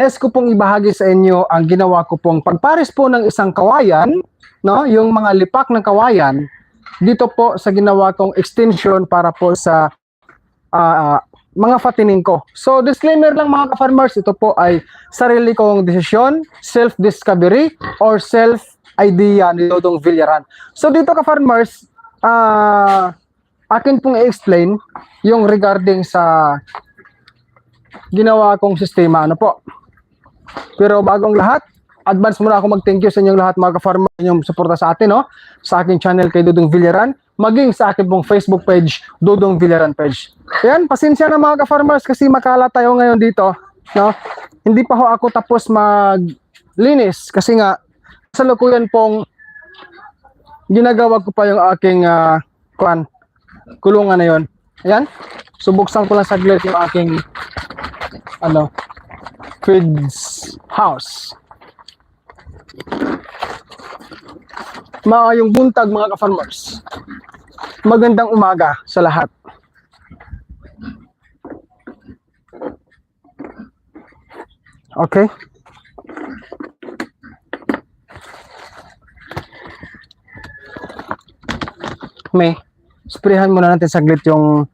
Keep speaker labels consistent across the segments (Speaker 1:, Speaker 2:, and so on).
Speaker 1: Nais pong ibahagi sa inyo ang ginawa ko pong pagpares po ng isang kawayan, no, yung mga lipak ng kawayan, dito po sa ginawa kong extension para po sa ah, mga fatining ko. So disclaimer lang mga ka-farmers, ito po ay sarili kong desisyon, self-discovery, or self-idea ni Dodong Villaran. So dito ka-farmers, ah akin pong i-explain yung regarding sa ginawa kong sistema. Ano po? Pero bagong lahat, advance muna ako mag-thank you sa inyong lahat mga ka-farmer yung suporta sa atin, no? Sa aking channel kay Dudong Villaran, maging sa akin pong Facebook page, Dudong Villaran page. Ayan, pasensya na mga ka-farmers kasi makala tayo ngayon dito, no? Hindi pa ho ako tapos maglinis kasi nga sa lukuyan pong ginagawa ko pa yung aking ah, kwan, kulungan na yon. Ayan, subuksan ko lang saglit yung aking ano, Feeds House. Maayong buntag mga ka-farmers. Magandang umaga sa lahat. Okay. May, sprayhan muna natin saglit yung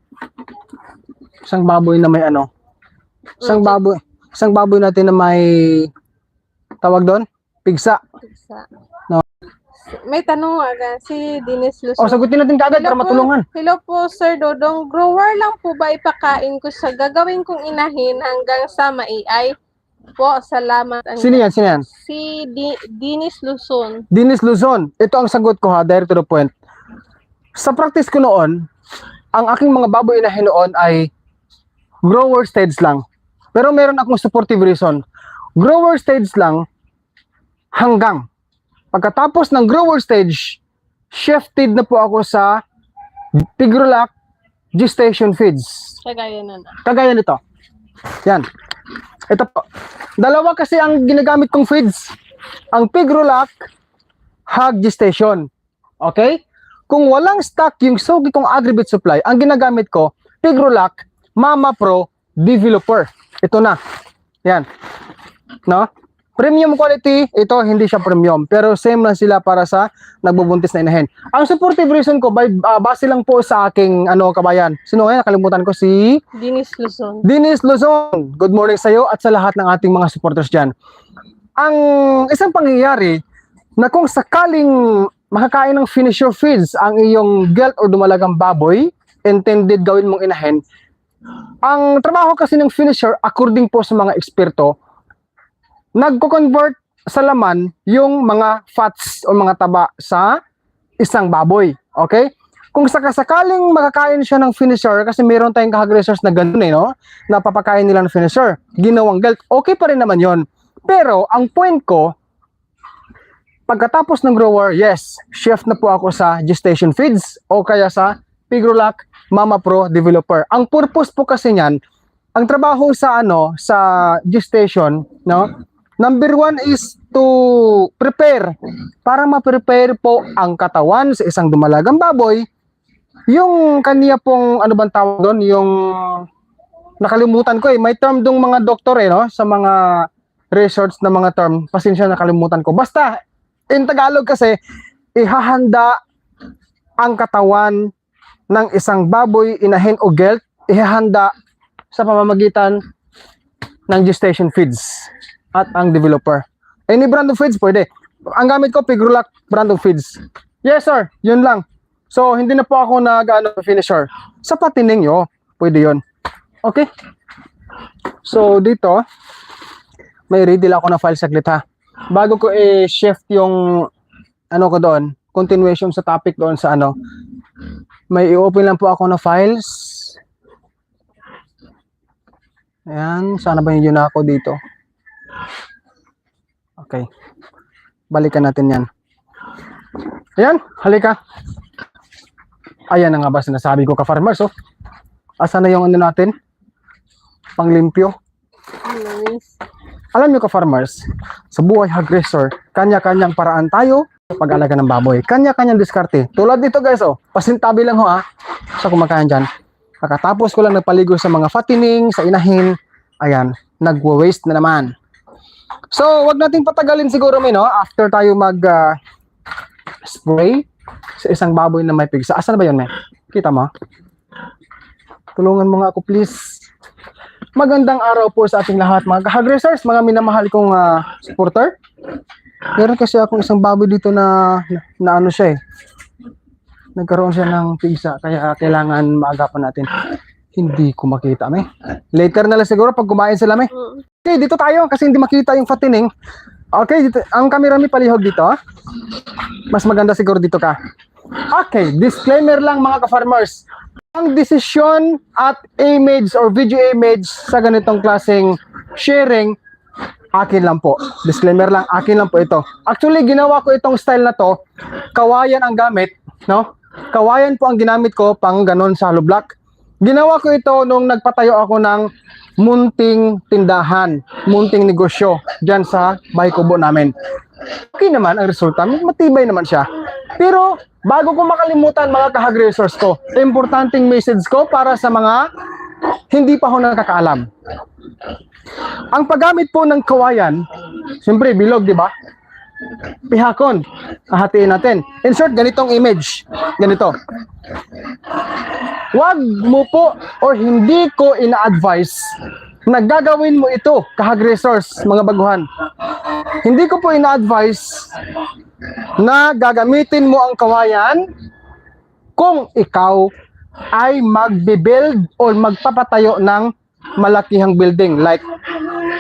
Speaker 1: isang baboy na may ano. Isang baboy, isang baboy natin na may tawag doon, pigsa.
Speaker 2: Isa.
Speaker 1: No.
Speaker 2: May tanong aga si Dennis Luzon.
Speaker 1: O sagutin natin kaagad para matulungan.
Speaker 2: Hello po, Sir Dodong. Grower lang po ba ipakain ko sa gagawin kong inahin hanggang sa maiay? Po, salamat. Ang-
Speaker 1: Sino yan? Sino yan?
Speaker 2: Si Di- Dennis Luzon.
Speaker 1: Dinis Luzon. Ito ang sagot ko ha, direct to the point. Sa practice ko noon, ang aking mga baboy na noon ay grower stage lang. Pero meron akong supportive reason. Grower stage lang hanggang. Pagkatapos ng grower stage, shifted na po ako sa Tigrolac gestation feeds.
Speaker 2: Kagaya na na.
Speaker 1: Kagaya nito. Yan. Ito po. Dalawa kasi ang ginagamit kong feeds. Ang Pigrolac Hog Gestation. Okay? Kung walang stock yung sugi kong agribit supply, ang ginagamit ko, Pigrolac Mama Pro Developer. Ito na. Yan. No? Premium quality, ito hindi siya premium. Pero same lang sila para sa nagbubuntis na inahin. Ang supportive reason ko, by, ah, base lang po sa aking ano, kabayan. Sino nga? Nakalimutan ko si
Speaker 2: Dennis Luzon.
Speaker 1: Dennis Luzon, good morning sa iyo at sa lahat ng ating mga supporters dyan. Ang isang pangyayari na kung sakaling makakain ng finisher feeds ang iyong gelt o dumalagang baboy, intended gawin mong inahin, ang trabaho kasi ng finisher, according po sa mga eksperto, nagko-convert sa laman yung mga fats o mga taba sa isang baboy. Okay? Kung sakasakaling makakain siya ng finisher, kasi meron tayong kahagresors na ganun eh, no? Na papakain nila ng finisher, ginawang gelt, okay pa rin naman yon. Pero, ang point ko, pagkatapos ng grower, yes, shift na po ako sa gestation feeds o kaya sa Pigrolac Mama Pro Developer. Ang purpose po kasi niyan, ang trabaho sa ano, sa gestation, no? Number one is to prepare. Para ma-prepare po ang katawan sa isang dumalagang baboy, yung kaniya pong, ano bang tawag doon, yung nakalimutan ko eh, may term dong mga doktor eh, no? Sa mga research na mga term, pasensya nakalimutan ko. Basta, in Tagalog kasi, ihahanda ang katawan ng isang baboy, inahin o gelt, ihahanda sa pamamagitan ng gestation feeds at ang developer. Any brand of feeds, pwede. Ang gamit ko, Pigrulac brand of feeds. Yes, sir. Yun lang. So, hindi na po ako nag ano, finisher. Sa patining nyo, pwede yon. Okay? So, dito, may ready ako na file saglit ha. Bago ko i-shift yung ano ko doon, continuation sa topic doon sa ano, may i-open lang po ako na files. Ayan, sana ba yun na ako dito? Okay. Balikan natin yan. Ayan, halika. Ayan na nga ba sinasabi ko ka-farmers, oh. Asa na yung ano natin? Panglimpyo. Alam niyo ka-farmers, sa buhay aggressor, kanya-kanyang paraan tayo pag-alaga ng baboy. Kanya-kanyang diskarte. Tulad dito guys, oh. Pasintabi lang ho, ah. Sa kumakain dyan. Kakatapos ko lang nagpaligo sa mga fattening, sa inahin. Ayan, nagwa-waste na naman. So, wag nating patagalin siguro may no after tayo mag ah, spray sa isang baboy na may pigsa. Asan na ba 'yon, me? Kita mo? Tulungan mo nga ako, please. Magandang araw po sa ating lahat, mga kahagressers, mga minamahal kong ah, supporter. Meron kasi akong isang baboy dito na, na, na ano siya eh. Nagkaroon siya ng pigsa, kaya kailangan maagapan natin. Hindi ko makita, me. Later na lang siguro pag kumain sila.
Speaker 2: Mm.
Speaker 1: Okay, dito tayo kasi hindi makita yung fatining. Okay, dito, ang camera may palihog dito. ah. Mas maganda siguro dito ka. Okay, disclaimer lang mga ka-farmers. Ang desisyon at image or video image sa ganitong klaseng sharing, akin lang po. Disclaimer lang, akin lang po ito. Actually, ginawa ko itong style na to, kawayan ang gamit, no? Kawayan po ang ginamit ko pang ganon sa hollow block. Ginawa ko ito nung nagpatayo ako ng munting tindahan, munting negosyo dyan sa bahay kubo namin. Okay naman ang resulta, matibay naman siya. Pero bago ko makalimutan mga kahag-resource ko, importanteng message ko para sa mga hindi pa ho nakakaalam. Ang paggamit po ng kawayan, siyempre bilog, di ba? Pihakon, hahatiin natin. Insert ganitong image, ganito. Huwag mo po or hindi ko ina-advise na gagawin mo ito, kahag resource, mga baguhan. Hindi ko po ina-advise na gagamitin mo ang kawayan kung ikaw ay magbe-build or magpapatayo ng malakihang building. Like,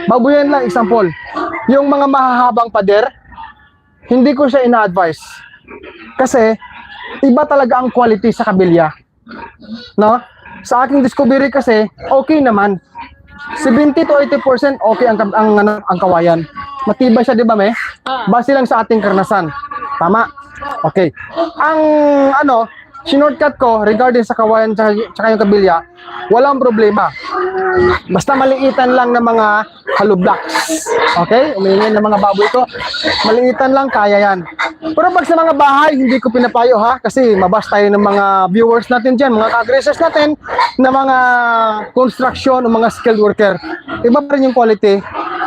Speaker 1: babuyan lang example, yung mga mahahabang pader, hindi ko siya ina-advise. Kasi, iba talaga ang quality sa kabilya. No? Sa aking discovery kasi, okay naman. 70 to 80% okay ang, ang, ang, ang kawayan. Matibay siya, di ba, me?
Speaker 2: Ah.
Speaker 1: Base lang sa ating karanasan. Tama? Okay. Ang ano, sinortcut ko regarding sa kawayan tsaka, tsaka yung kabilya, walang problema. Basta maliitan lang ng mga hollow blocks. Okay? Umingin ng mga baboy ko. Maliitan lang, kaya yan. Pero pag sa mga bahay, hindi ko pinapayo ha. Kasi mabas tayo ng mga viewers natin dyan, mga ka-aggressors natin, na mga construction o mga skilled worker. Iba pa rin yung quality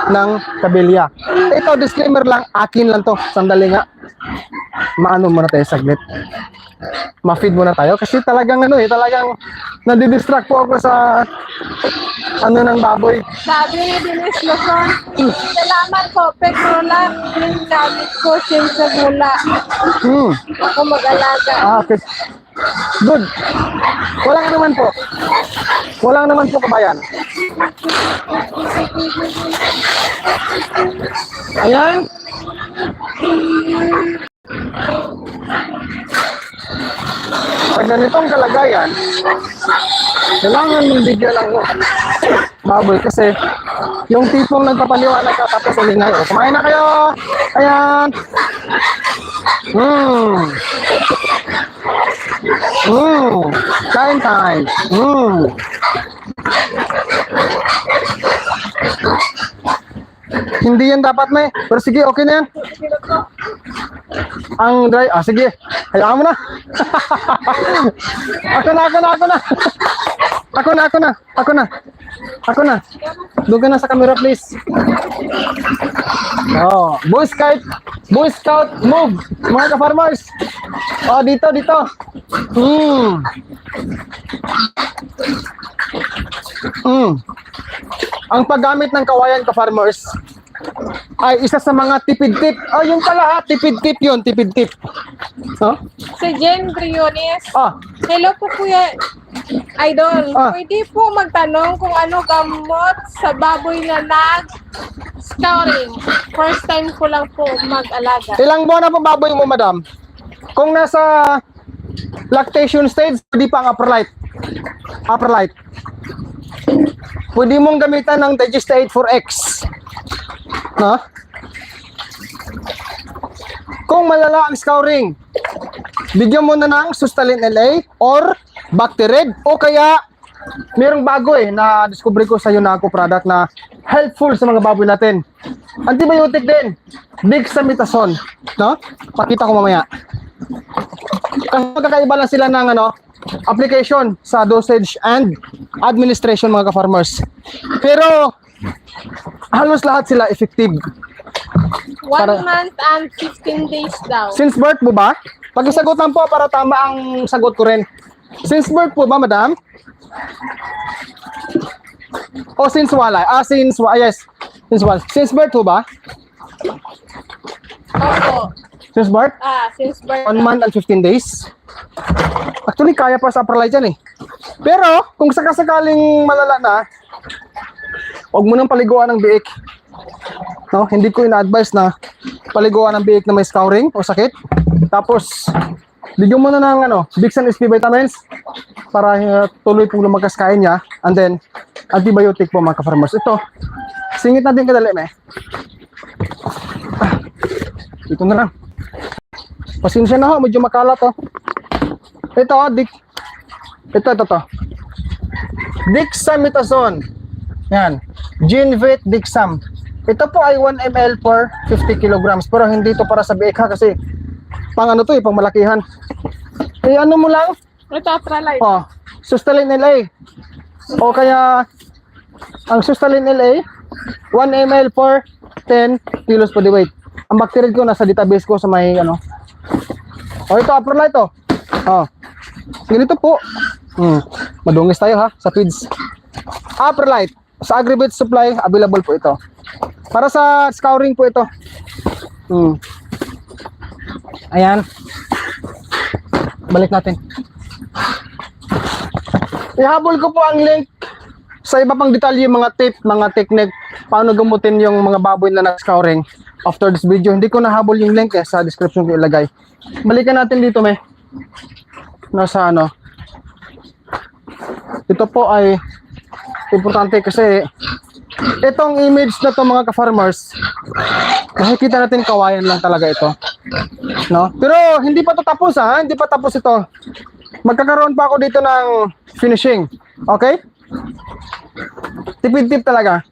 Speaker 1: ng kabilya. Ito, disclaimer lang, akin lang to. Sandali nga. Maano muna tayo saglit ma-feed muna tayo kasi talagang ano eh, talagang nadidistract po ako sa ano ng baboy.
Speaker 2: Sabi ni Denise Luzon, salamat po, Petrola, yung gamit ko, sim sa gula.
Speaker 1: Hmm.
Speaker 2: Ako mag-alaga.
Speaker 1: Ah, okay. Good. Walang naman po. Walang naman po kabayan. Ayan. Pag ganitong kalagayan, kailangan mong bigyan ng baboy kasi yung tipong nagpapaliwanag ka tapos umingay. O, kumain na kayo! Ayan! Hmm. Mm. Kain time. Mm. Hindi yan dapat may. Pero sige, okay na yan. Ang dry. Ah, sige. Hayaan mo na. ako na, ako na, ako na. Ako na, ako na. Ako na. Ako na. Doon na sa camera, please. Oh, Boy Scout, Boy Scout move, mga ka-farmers. Oh, dito, dito. Hmm. Hmm. Ang paggamit ng kawayan ka-farmers ay isa sa mga tipid tip. Oh, yung pala ha, tipid tip yun, tipid tip. Oh?
Speaker 2: Si Jen Briones.
Speaker 1: Ah,
Speaker 2: Hello po Kuya Idol.
Speaker 1: Ah.
Speaker 2: Pwede po magtanong kung ano gamot sa baboy na nag-scouting. First time ko lang po mag-alaga.
Speaker 1: ilang buwan na po baboy mo, madam? Kung nasa lactation stage, hindi pa ang upper light. Upper light. Pwede mong gamitan ng Digesta 84X. No? Kung malala ang scouring, bigyan mo na ng Sustalin LA or Bactered o kaya merong bago eh na discover ko sa Yunaco product na helpful sa mga baboy natin. Antibiotic din. Dexamethasone, no? Pakita ko mamaya. Kasi magkakaiba lang sila ng ano, application sa dosage and administration mga ka-farmers. Pero halos lahat sila effective.
Speaker 2: One
Speaker 1: Para-
Speaker 2: month and 15 days daw.
Speaker 1: Since birth mo ba? Pakisagutan po para tama ang sagot ko rin. Since birth po ba, madam? O since wala? Ah, since wa- yes. Since wala. Since birth po ba?
Speaker 2: Opo.
Speaker 1: Since birth?
Speaker 2: Ah, since birth.
Speaker 1: One month and 15 days. Actually, kaya pa sa April yan eh. Pero, kung sakasakaling malala na, huwag mo nang paliguan ng biik. No, hindi ko ina-advise na paliguan ng biik na may scouring o sakit. Tapos, bigyan mo na ng ano, Bixen SP vitamins para uh, tuloy pong lumagas kain niya. And then, antibiotic po mga ka-farmers. Ito, singit natin kadali, me. Ah, ito na lang. Pasensya na ho, medyo makalat oh. Ito, oh, dik. Ito, ito, to. Dexamethasone. Yan. Genvit Dexam. Ito po ay 1 ml per 50 kilograms. Pero hindi to para sa ha kasi pang ano to eh, pang malakihan. Eh ano mo lang?
Speaker 2: Ito, Atralite.
Speaker 1: Oh, Sustalin LA. O kaya ang Sustalin LA 1 ml per 10 kilos body weight. Ang bacteria ko nasa database ko sa may ano. O ito Aprolite to. Oh. Ganito po. Hmm. Madungis tayo ha sa feeds. Aprolite. Sa Agribit Supply, available po ito. Para sa scouring po ito. Hmm. Ayan. Balik natin. Ihabol ko po ang link sa iba pang detalye, mga tip, mga technique, paano gamutin yung mga baboy na nag-scouring after this video. Hindi ko nahabol yung link eh, sa description ko ilagay. Balikan natin dito, me. Nasa ano. Ito po ay importante kasi itong image na to mga ka-farmers, makikita natin kawayan lang talaga ito. No? Pero hindi pa to tapos ha, hindi pa tapos ito. Magkakaroon pa ako dito ng finishing. Okay? Tipid-tip talaga.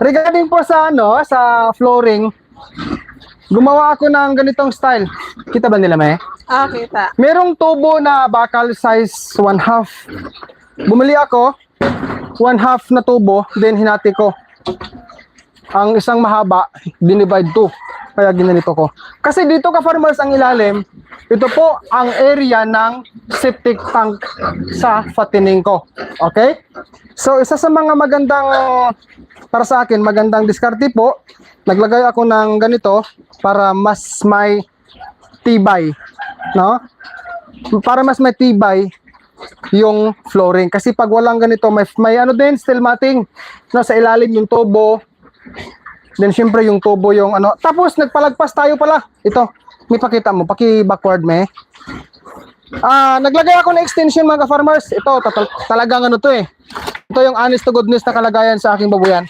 Speaker 1: Regarding po sa ano, sa flooring, gumawa ako ng ganitong style. Kita ba nila, may?
Speaker 2: Ah, kita.
Speaker 1: Merong tubo na bakal size 1 half. Bumili ako, 1 half na tubo, then hinati ko. Ang isang mahaba, dinivide 2. Kaya ginanito ko. Kasi dito ka farmers ang ilalim, ito po ang area ng septic tank sa fattening ko. Okay? So isa sa mga magandang para sa akin, magandang diskarte po, naglagay ako ng ganito para mas may tibay, no? Para mas may tibay yung flooring. Kasi pag walang ganito may may ano din steel matting. Na sa ilalim yung tubo. Then syempre yung tubo yung ano. Tapos nagpalagpas tayo pala. Ito may pakita mo. Paki backward me. Ah naglagay ako ng extension mga farmers ito tatal- talagang ano to eh. Ito yung honest to goodness na kalagayan sa aking babuyan.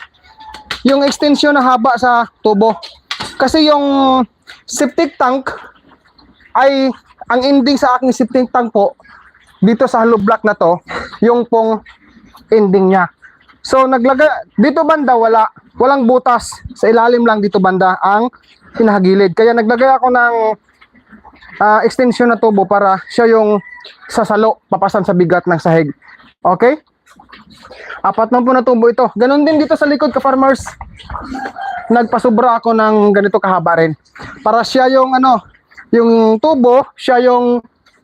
Speaker 1: Yung extension na haba sa tubo. Kasi yung septic tank ay ang ending sa aking septic tank po dito sa hollow block na to yung pong ending niya. So naglagay dito banda wala. Walang butas. Sa ilalim lang dito banda ang pinahagilid kaya naglagay ako ng ah, extension na tubo para siya yung sasalo papasan sa bigat ng sahig. Okay? Apat na po na tubo ito. Ganun din dito sa likod ka farmers nagpasubra ako ng ganito kahaba rin. Para siya yung ano yung tubo siya yung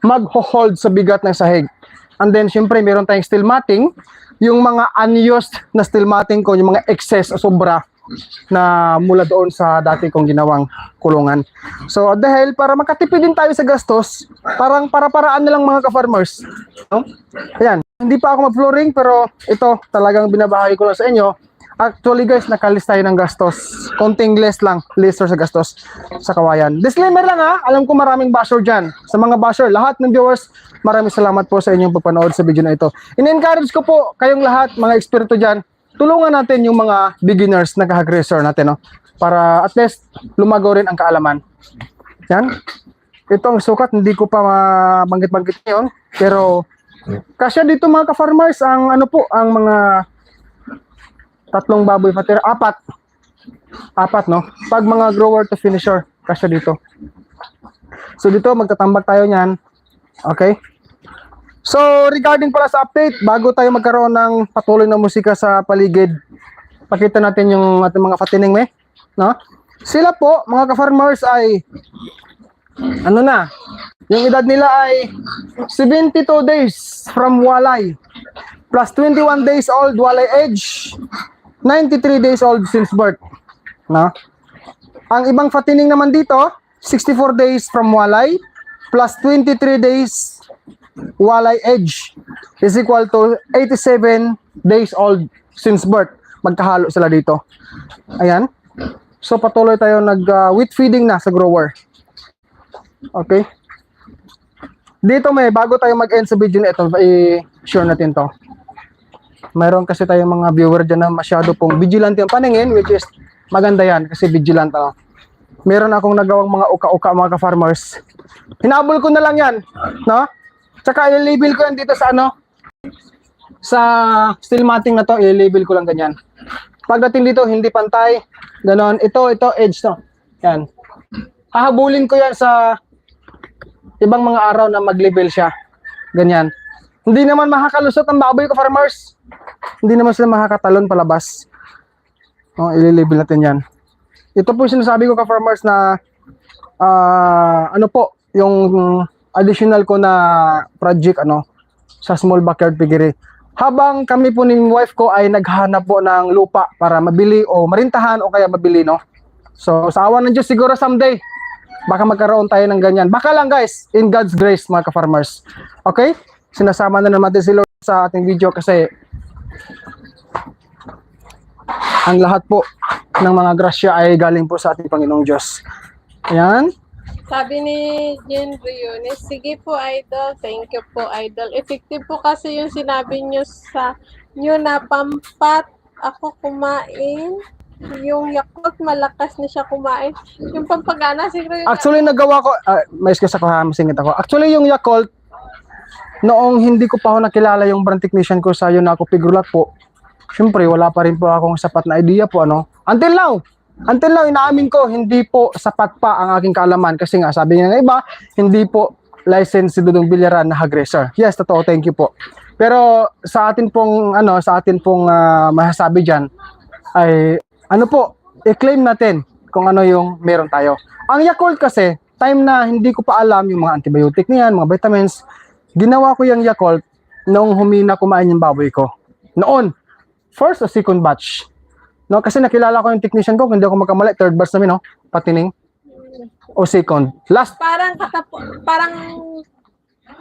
Speaker 1: magho-hold sa bigat ng sahig and then syempre meron tayong steel matting yung mga unused na steel matting ko yung mga excess o sobra na mula doon sa dati kong ginawang kulungan. So dahil para makatipid din tayo sa gastos, parang para-paraan na lang mga ka-farmers. No? Ayan, hindi pa ako mag-flooring pero ito talagang binabahagi ko lang sa inyo. Actually guys, nakalis tayo ng gastos. Konting less lang, lesser sa gastos sa kawayan. Disclaimer lang ha, alam ko maraming basher dyan. Sa mga basher, lahat ng viewers, maraming salamat po sa inyong pagpanood sa video na ito. In-encourage ko po kayong lahat, mga eksperto dyan, tulungan natin yung mga beginners na kahagresser natin, no? Para at least lumago rin ang kaalaman. Yan. Ito ang sukat, hindi ko pa mabanggit-banggit ngayon. Pero, kasya dito mga ka-farmers, ang ano po, ang mga tatlong baboy fatira, apat. Apat, no? Pag mga grower to finisher, kasya dito. So dito, magtatambak tayo niyan. Okay? So, regarding pala sa update, bago tayo magkaroon ng patuloy na musika sa paligid, pakita natin yung ating mga fatining me, no? Sila po, mga ka-farmers ay ano na, yung edad nila ay 72 days from walay plus 21 days old walay age 93 days old since birth. No? Ang ibang fattening naman dito, 64 days from walay plus 23 days walay age is equal to 87 days old since birth. Magkahalo sila dito. Ayan. So patuloy tayo nag uh, wheat feeding na sa grower. Okay. Dito may bago tayo mag-end sa video na ito, i-share natin to. Mayroon kasi tayong mga viewer dyan na masyado pong vigilant yung paningin, which is maganda yan kasi vigilant ako. Meron akong nagawang mga uka-uka mga ka-farmers. Hinabol ko na lang yan, no? Tsaka i-label ko yan dito sa ano, sa steel matting na to, i-label ko lang ganyan. Pagdating dito, hindi pantay, ganon. Ito, ito, edge to. Yan. Hahabulin ko yan sa ibang mga araw na mag-level siya. Ganyan. Hindi naman makakalusot ang baboy ko, farmers. Hindi naman sila makakatalon palabas. Oh, ililabel natin yan. Ito po yung sinasabi ko ka farmers na ah, ano po, yung additional ko na project ano sa small backyard piggery. Habang kami po ni wife ko ay naghanap po ng lupa para mabili o marintahan o kaya mabili no. So sa awa ng Diyos siguro someday baka magkaroon tayo ng ganyan. Baka lang guys, in God's grace mga ka-farmers. Okay? Sinasama na naman din si Lord sa ating video kasi ang lahat po ng mga grasya ay galing po sa ating Panginoong Diyos. Ayan.
Speaker 2: Sabi ni Jen Briones, sige po idol, thank you po idol. Effective po kasi yung sinabi nyo sa nyo na pampat ako kumain. Yung Yakult, malakas na siya kumain. Yung pampagana, siguro yung
Speaker 1: Actually, nagawa ko, uh, may excuse ako ha, masingit ako. Actually, yung Yakult, noong hindi ko pa ako nakilala yung brand technician ko sa Yunako Pigulat po, syempre, wala pa rin po akong sapat na idea po, ano. Until now, until now, inaamin ko, hindi po sapat pa ang aking kaalaman. Kasi nga, sabi nga ng iba, hindi po license si Dudong Bilyaran na aggressor. Yes, totoo, thank you po. Pero sa atin pong, ano, sa atin pong ah, masasabi dyan, ay, ano po, i-claim natin kung ano yung meron tayo. Ang Yakult kasi, time na hindi ko pa alam yung mga antibiotic niyan, mga vitamins, ginawa ko yung Yakult nung humina kumain yung baboy ko. Noon, first o second batch. No, kasi nakilala ko yung technician ko, hindi ako magkamali, third batch namin, no? Patining. O second. Last,
Speaker 2: parang katapo, parang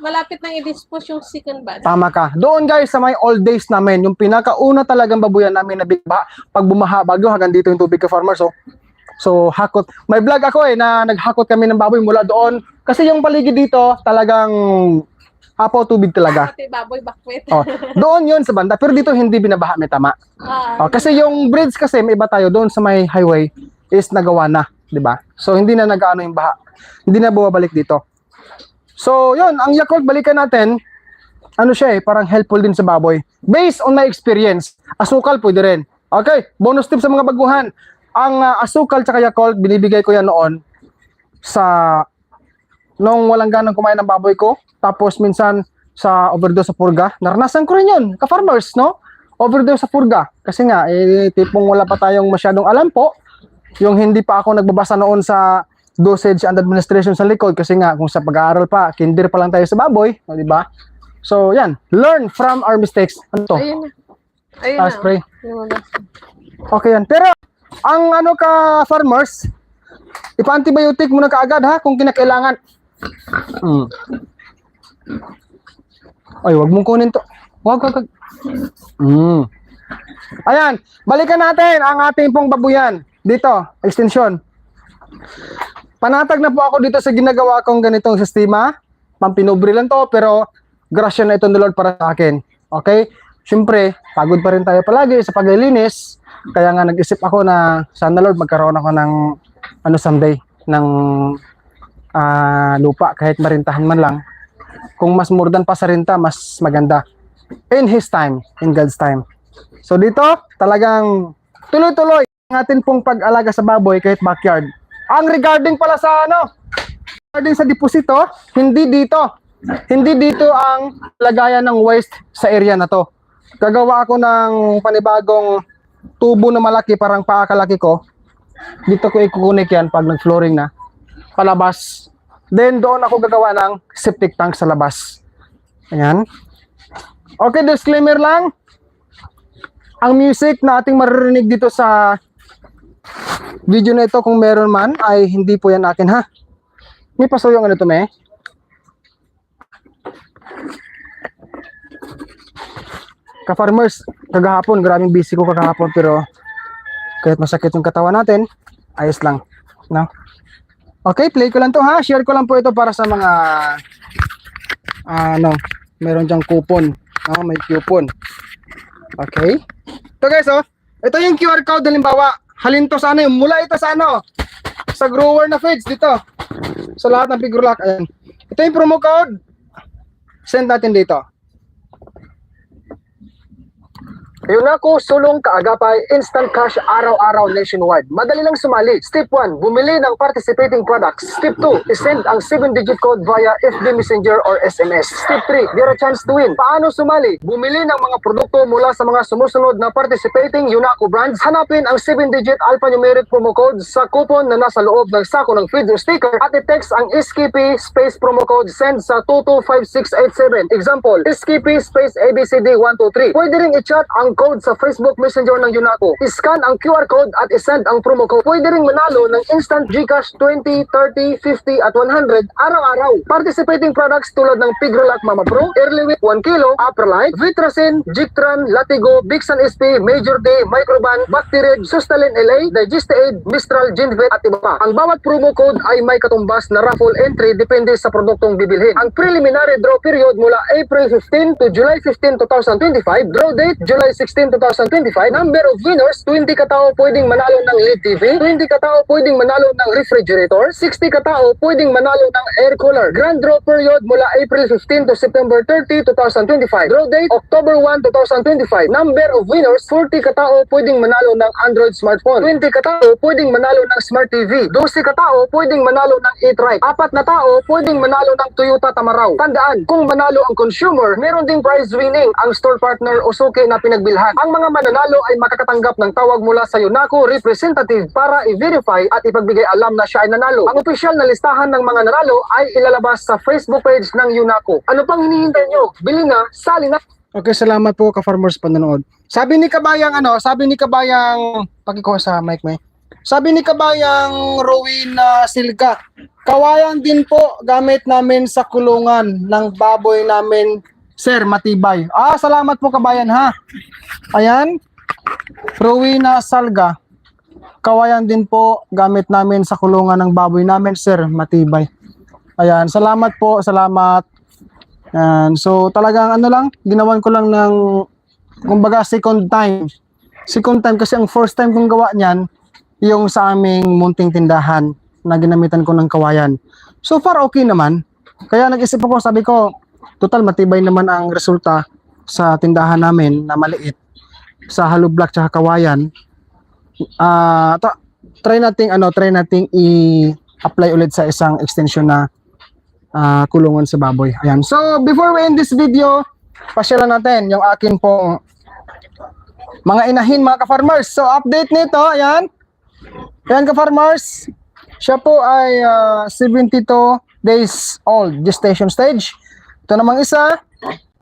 Speaker 2: malapit nang i-dispose yung second batch.
Speaker 1: tama ka. Doon guys, sa may old days namin, yung pinakauna talagang babuyan namin na bigba, pag bumaha, bago hanggang dito yung tubig ka farmers, so, so hakot. May vlog ako eh, na naghakot kami ng baboy mula doon. Kasi yung paligid dito, talagang apaw tubig talaga.
Speaker 2: Baboy bakwet.
Speaker 1: Oh, doon yun sa banda, pero dito hindi binabaha, may tama.
Speaker 2: Ah,
Speaker 1: Oh, kasi yung bridge kasi may iba tayo doon sa may highway is nagawa na, 'di ba? So hindi na nagaano yung baha. Hindi na bumabalik dito. So, yun, ang Yakult balikan natin. Ano siya eh, parang helpful din sa baboy. Based on my experience, asukal pwede rin. Okay, bonus tip sa mga baguhan. Ang ah, asukal tsaka Yakult, binibigay ko yan noon sa nung walang ganang kumain ng baboy ko. Tapos minsan sa overdose sa purga. Naranasan ko rin yun, ka-farmers, no? Overdose sa purga. Kasi nga, eh, tipong wala pa tayong masyadong alam po. Yung hindi pa ako nagbabasa noon sa dosage and administration sa likod kasi nga kung sa pag-aaral pa, kinder pa lang tayo sa baboy, no, di ba? So, yan. Learn from our mistakes. Ano to?
Speaker 2: ayun na. Ayun
Speaker 1: Ah,
Speaker 2: na.
Speaker 1: spray. Okay yan. Pero, ang ano ka, farmers, ipa-antibiotic muna kaagad ha, kung kinakailangan. Mm. Ay, wag mong kunin to. Wag, wag, wag. Mm. Ayan, balikan natin ang ating pong babuyan. Dito, extension. Panatag na po ako dito sa ginagawa kong ganitong sistema. Pampinubri lang to, pero grasya na ito ni Lord para sa akin. Okay? Siyempre, pagod pa rin tayo palagi sa paglilinis. Kaya nga nag-isip ako na sana Lord magkaroon ako ng ano someday ng ah, lupa kahit marintahan man lang. Kung mas more pa sa renta, mas maganda. In His time, in God's time. So dito, talagang tuloy-tuloy ang atin pong pag-alaga sa baboy kahit backyard. Ang regarding pala sa ano, regarding sa deposito, hindi dito. Hindi dito ang lagayan ng waste sa area na to. Gagawa ako ng panibagong tubo na malaki, parang paakalaki ko. Dito ko ikukunik yan pag nag-flooring na. Palabas. Then doon ako gagawa ng septic tank sa labas. Ayan. Okay, disclaimer lang. Ang music na ating maririnig dito sa video na ito kung meron man ay hindi po yan akin ha. May pasuyong ano to me? Ka-farmers, kagahapon, grabing busy ko kagahapon pero kahit masakit yung katawan natin, ayos lang. No? Okay, play ko lang to ha. Share ko lang po ito para sa mga ano, meron diyang coupon. No? May coupon. Okay. Ito guys, oh. Ito yung QR code halimbawa. Halin to sa ano, mula ito sa ano, sa grower na feeds dito. Sa lahat ng figure lock. Ayan. Ito yung promo code. Send natin dito. Yunako, sulong kaagapay, instant cash araw-araw nationwide. Madali lang sumali. Step 1, bumili ng participating products. Step 2, isend ang 7-digit code via FB Messenger or SMS. Step 3, get a chance to win. Paano sumali? Bumili ng mga produkto mula sa mga sumusunod na participating Yunako brands. Hanapin ang 7-digit alphanumeric promo code sa coupon na nasa loob ng sako ng feed o sticker at i-text ang SKP space promo code send sa 225687. Example, SKP space ABCD123. Pwede ring i-chat ang code sa Facebook Messenger ng Yunako. I-scan ang QR code at i-send ang promo code. Pwede ring manalo ng instant GCash 20, 30, 50 at 100 araw-araw. Participating products tulad ng Pigrolac Mama Pro, Early Week 1 Kilo, Aprolite, Vitracin, Jictran, Latigo, Bixan SP, Major D, Microban, Bacterid, Sustalin LA, Digestaid, Mistral, Ginvet at iba pa. Ang bawat promo code ay may katumbas na raffle entry depende sa produktong bibilhin. Ang preliminary draw period mula April 15 to July 15, 2025, draw date July 16, 2025, number of winners, 20 katao pwedeng manalo ng LED TV, 20 katao pwedeng manalo ng refrigerator, 60 katao pwedeng manalo ng air cooler. Grand draw period mula April 15 to September 30, 2025. Draw date October 1, 2025. Number of winners, 40 katao pwedeng manalo ng Android smartphone, 20 katao pwedeng manalo ng Smart TV, 12 katao pwedeng manalo ng e-trike, apat na tao pwedeng manalo ng Toyota Tamaraw. Tandaan, kung manalo ang consumer, meron ding prize winning ang store partner o suki na pinagbilhan. Ang mga mananalo ay makakatanggap ng tawag mula sa Yunako representative para i-verify at ipagbigay alam na siya ay nanalo. Ang opisyal na listahan ng mga nanalo ay ilalabas sa Facebook page ng Yunako. Ano pang hinihintay nyo? Bili na, sali na! Okay, salamat po ka-farmers panonood. Sabi ni Kabayang ano, sabi ni Kabayang, pakikuha sa mic may. Sabi ni Kabayang Rowena Silka, kawayan din po gamit namin sa kulungan ng baboy namin, sir, matibay. Ah, salamat po Kabayan ha. Ayan, Rowena Salga, kawayan din po gamit namin sa kulungan ng baboy namin, sir, matibay. Ayan, salamat po, salamat. Ayan, so talagang ano lang, ginawan ko lang ng, kumbaga second time. Second time kasi ang first time kong gawa niyan, yung sa aming munting tindahan na ginamitan ko ng kawayan. So far okay naman. Kaya nag-isip ako, sabi ko, total matibay naman ang resulta sa tindahan namin na maliit sa hollow block tsaka kawayan. Ah, ta- try nating ano, try nating i-apply ulit sa isang extension na ah, kulungan sa baboy. Ayan. So, before we end this video, pasyalan natin yung akin pong mga inahin, mga ka-farmers. So, update nito, ayan. Ayan ka-farmers. Siya po ay ah, 72 days old, gestation stage. Ito namang isa,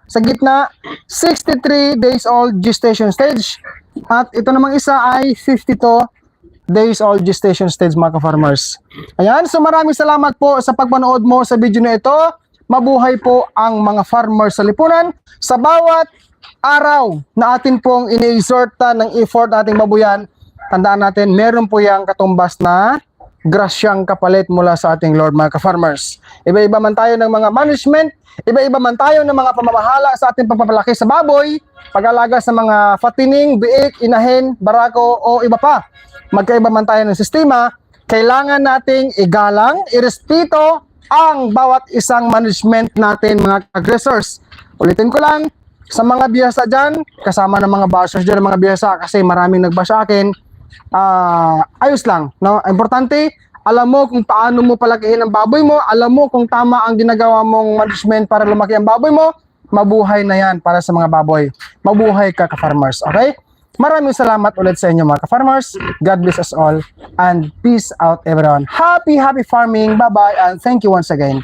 Speaker 1: sa gitna, 63 days old gestation stage. At ito namang isa ay 52 days old gestation stage mga ka-farmers. Ayan, so maraming salamat po sa pagpanood mo sa video na ito. Mabuhay po ang mga farmers sa lipunan. Sa bawat araw na atin pong ini-exhorta ng effort ating babuyan, tandaan natin, meron po yung katumbas na grasyang kapalit mula sa ating Lord mga ka-farmers. Iba-iba man tayo ng mga management, iba-iba man tayo ng mga pamamahala sa ating pagpapalaki sa baboy, pag-alaga sa mga fatining, biik, inahin, barako o iba pa. Magkaiba man tayo ng sistema, kailangan nating igalang, irespeto ang bawat isang management natin mga aggressors. Ulitin ko lang, sa mga biyasa dyan, kasama ng mga bashers dyan, mga biyasa, kasi maraming nagbash sa akin, ah ayos lang. No? Importante, alam mo kung paano mo palakihin ang baboy mo, alam mo kung tama ang ginagawa mong management para lumaki ang baboy mo, mabuhay na yan para sa mga baboy. Mabuhay ka ka-farmers, okay? Maraming salamat ulit sa inyo mga ka-farmers. God bless us all and peace out everyone. Happy, happy farming. Bye-bye and thank you once again.